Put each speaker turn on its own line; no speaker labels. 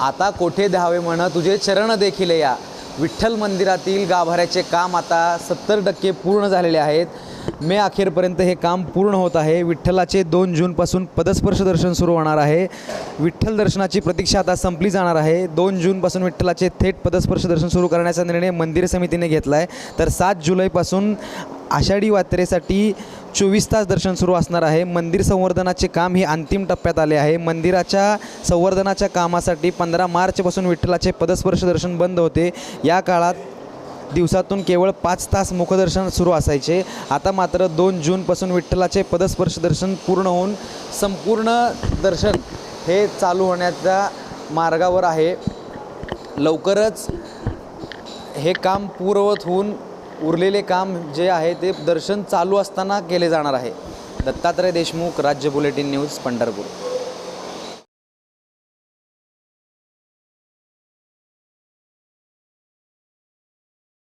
आता कोठे द्यावे म्हण? तुझे चरण देखील या. विठ्ठल मंदिरातील गाभाऱ्याचे काम आता सत्तर टक्के पूर्ण झालेले आहेत. मे अखेरपर्यंत हे काम पूर्ण होत आहे. विठ्ठलाचे दोन जूनपासून पदस्पर्श दर्शन सुरू होणार आहे. विठ्ठल दर्शनाची प्रतीक्षा आता संपली जाणार आहे. दोन जूनपासून विठ्ठलाचे थेट पदस्पर्श दर्शन सुरू करण्याचा निर्णय मंदिर समितीने घेतला आहे तर सात जुलैपासून आषाढी वात्रेसाठी चोवीस तास दर्शन सुरू असणार आहे. मंदिर संवर्धनाचे काम हे अंतिम टप्प्यात आले आहे. मंदिराच्या संवर्धनाच्या कामासाठी पंधरा मार्चपासून विठ्ठलाचे पदस्पर्श दर्शन बंद होते. या काळात दिवसातून केवळ पाच तास मुखदर्शन सुरू असायचे. आता मात्र दोन जूनपासून विठ्ठलाचे पदस्पर्श दर्शन पूर्ण होऊन संपूर्ण दर्शन हे चालू होण्याच्या मार्गावर आहे. लवकरच हे काम पूर्ववत होऊन उरलेले काम जे आहे ते दर्शन चालू असताना केले जाणार आहे. दत्तात्रय देशमुख राज्य बुलेटिन न्यूज पंढरपूर.